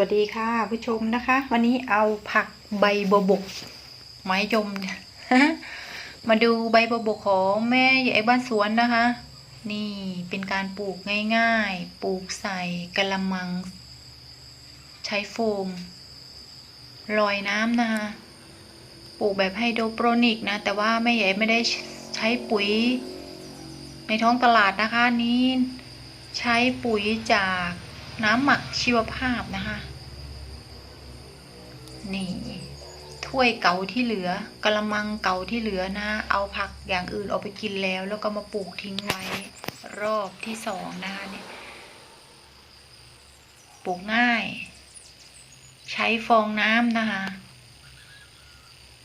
วัสดีค่ะผู้ชมนะคะ วันนี้เอาผักใบบัวบกไม้จมเนี่ยมาดูใบบัวบกของแม่ใหญ่บ้านสวนนะคะ นี่เป็นการปลูกง่ายๆ ปลูกใส่กระมัง ใช้โฟมลอยน้ำนะคะปลูกแบบไฮโดรโปรนิกนะ แต่ว่าแม่ใหญ่ไม่ได้ใช้ปุ๋ย ในท้องตลาดนะคะนี้ ใช้ปุ๋ยจาก น้ำหมักชีวภาพนะคะ นี่ถ้วยเก่าที่เหลือกระมังเก่าที่เหลือนะ เอาผักอย่างอื่นออกไปกินแล้ว แล้วก็มาปลูกทิ้งไว้รอบที่สองนะคะเนี่ยปลูกง่าย ใช้ฟองน้ำนะคะ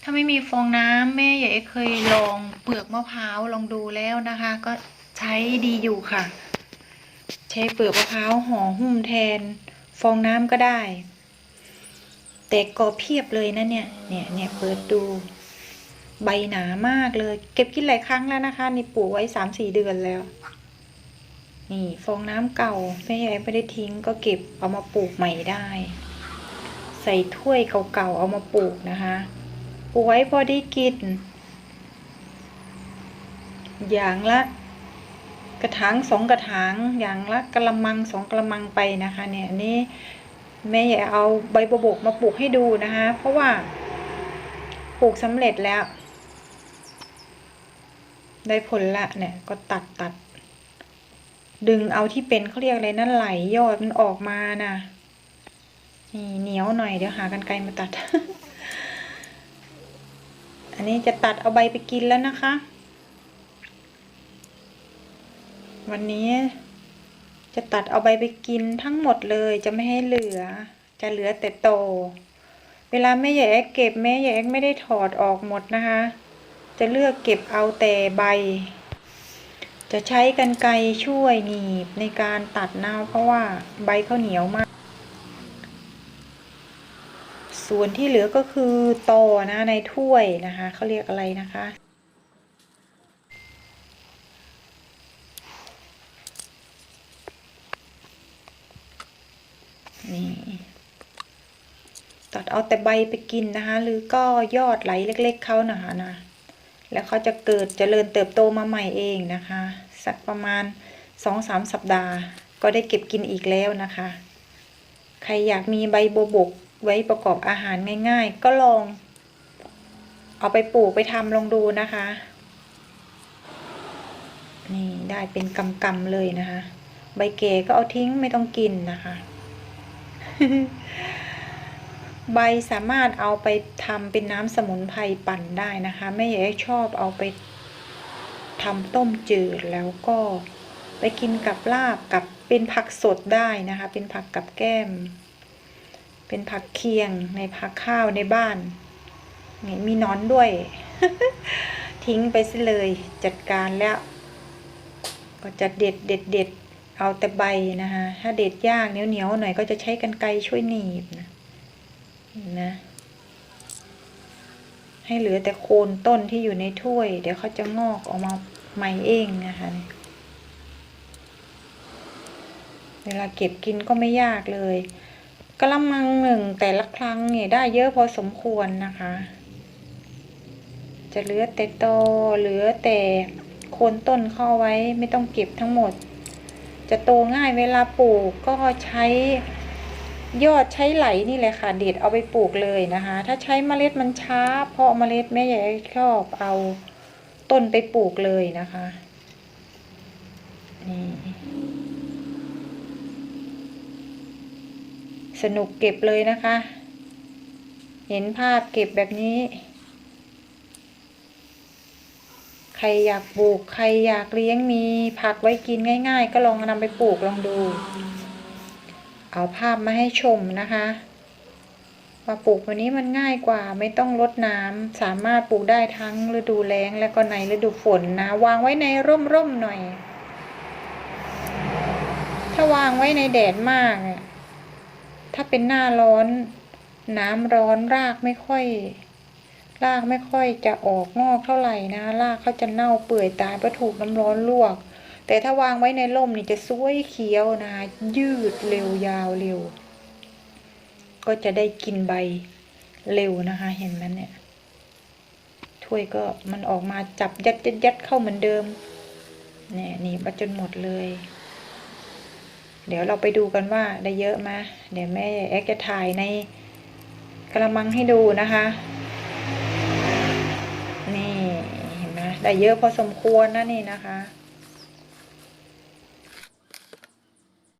ถ้าไม่มีฟองน้ำแม่ใหญ่เคยลองเปลือกมะพร้าวลองดูแล้วนะคะ ก็ใช้ดีอยู่ค่ะ ใช้เปลือกมะพร้าวห่อหุ้มแทน ฟองน้ำก็ได้ แต่ก็เพียบเลยนะเนี่ย เนี่ยเนี่ยเปิดดู ใบหนามากเลย เก็บกินหลายครั้งแล้วนะคะ นี่ปลูกไว้สามสี่เดือนแล้ว นี่ฟองน้ำเก่าแม่ใหญ่ไม่ได้ทิ้งก็เก็บเอามาปลูกใหม่ได้ ใส่ถ้วยเก่าๆเอามาปลูกนะคะปลูกไว้พอได้กินอย่างละ กระถางสองกระถางอย่างละกระมังสองกระมังไปนะคะเนี่ยอันนี้แม่อยากเอาใบบัวบกมาปลูกให้ดูนะคะ เพราะว่าปลูกสำเร็จแล้ว ได้ผลละเนี่ยก็ตัดตัด ดึงเอาที่เป็นเขาเรียกอะไรนั่นไหลยอดมันออกมานะนี่เหนียวหน่อยเดี๋ยวหากันไกลมาตัด อันนี้จะตัดเอาใบไปกินแล้วนะคะ วันนี้ จะตัดเอาใบไปกินทั้งหมดเลยจะไม่ให้เหลือ จะเหลือแต่โต เวลาแม่ใหญ่แอกเก็บแม่ใหญ่แอกไม่ได้ถอดออกหมดนะคะ จะเลือกเก็บเอาแต่ใบ จะใช้กันไกช่วยหนีบในการตัดเนาเพราะว่าใบเขาเหนียวมาก ส่วนที่เหลือก็คือโตนะในถ้วยนะคะเขาเรียกอะไรนะคะ นี่ตัดเอาแต่ใบไปกินนะคะ หรือก็ยอดไหลเล็ก ๆเขานะคะนะ แล้วเขาจะเกิดเจริญเติบโตมาใหม่เองนะคะ สักประมาณสองสามสัปดาห์ ก็ได้เก็บกินอีกแล้วนะคะ ใครอยากมีใบโบบกไว้ประกอบอาหารง่าย ๆ ก็ลอง เอาไปปลูกไปทำลองดูนะคะ นี่ได้เป็นกำๆเลยนะคะ ใบเก๋ก็เอาทิ้งไม่ต้องกินนะคะ ใบสามารถเอาไปทำเป็นน้ำสมุนไพรปั่นได้นะคะแม่ใหญ่ชอบเอาไปทำต้มจืดแล้วก็ไปกินกับลาบกับเป็นผักสดได้นะคะ เป็นผักกับแก้ม เป็นผักเคียงในผักข้าวในบ้านนี่มีนอนด้วย ทิ้งไปซะเลยจัดการแล้ว ก็จะเด็ดเด็ดเด็ด เอาแต่ใบนะคะ ถ้าเด็ดยากเหนียวเหนียวหน่อยก็จะใช้กันไกรช่วยหนีบนะนะ ให้เหลือแต่โคนต้นที่อยู่ในถ้วย เดี๋ยวเขาจะงอกออกมาใหม่เองนะคะ เวลาเก็บกินก็ไม่ยากเลยกระมังหนึ่งแต่ละครั้งเนี่ยได้เยอะพอสมควรนะคะ จะเหลือแต่ตอเหลือแต่โคนต้นเข้าไว้ไม่ต้องเก็บทั้งหมด จะโตง่ายเวลาปลูกก็ใช้ยอดใช้ไหลนี่แหละค่ะเด็ดเอาไปปลูกเลยนะคะ ถ้าใช้เมล็ดมันช้าเพราะเมล็ดแม่ใหญ่ชอบเอาต้นไปปลูกเลยนะคะนี่สนุกเก็บเลยนะคะ เห็นภาพเก็บแบบนี้ ใครอยากปลูก ใครอยากเลี้ยงมีผักไว้กินง่าย ๆ ก็ลองนำไปปลูกลองดู เอาภาพมาให้ชมนะคะว่าปลูกวันนี้มันง่ายกว่าไม่ต้องรดน้ำสามารถปลูกได้ทั้งฤดูแล้งและก็ในฤดูฝนนะ วางไว้ในร่มๆหน่อย ถ้าวางไว้ในแดดมาก ถ้าเป็นหน้าร้อน น้ำร้อนรากไม่ค่อย รากไม่ค่อยจะออกงอกเท่าไหร่นะรากเขาจะเน่าเปื่อยตายเพราะถูกน้ำร้อนลวก แต่ถ้าวางไว้ในร่มนี่จะสวยเขียวนะ ยืดเร็วยาวเร็ว ก็จะได้กินใบเร็วนะคะ เห็นไหมเนี่ยถ้วยก็มันออกมาจับยัดยัดยัดเข้าเหมือนเดิมเนี่ยหนี่มาจนหมดเลย เดี๋ยวเราไปดูกันว่าได้เยอะไหมเดี๋ยวแม่แอ๊กจะถ่ายในกระมังให้ดูนะคะ นี่เห็นไหม ได้เยอะพอสมควรนะนี่นะคะ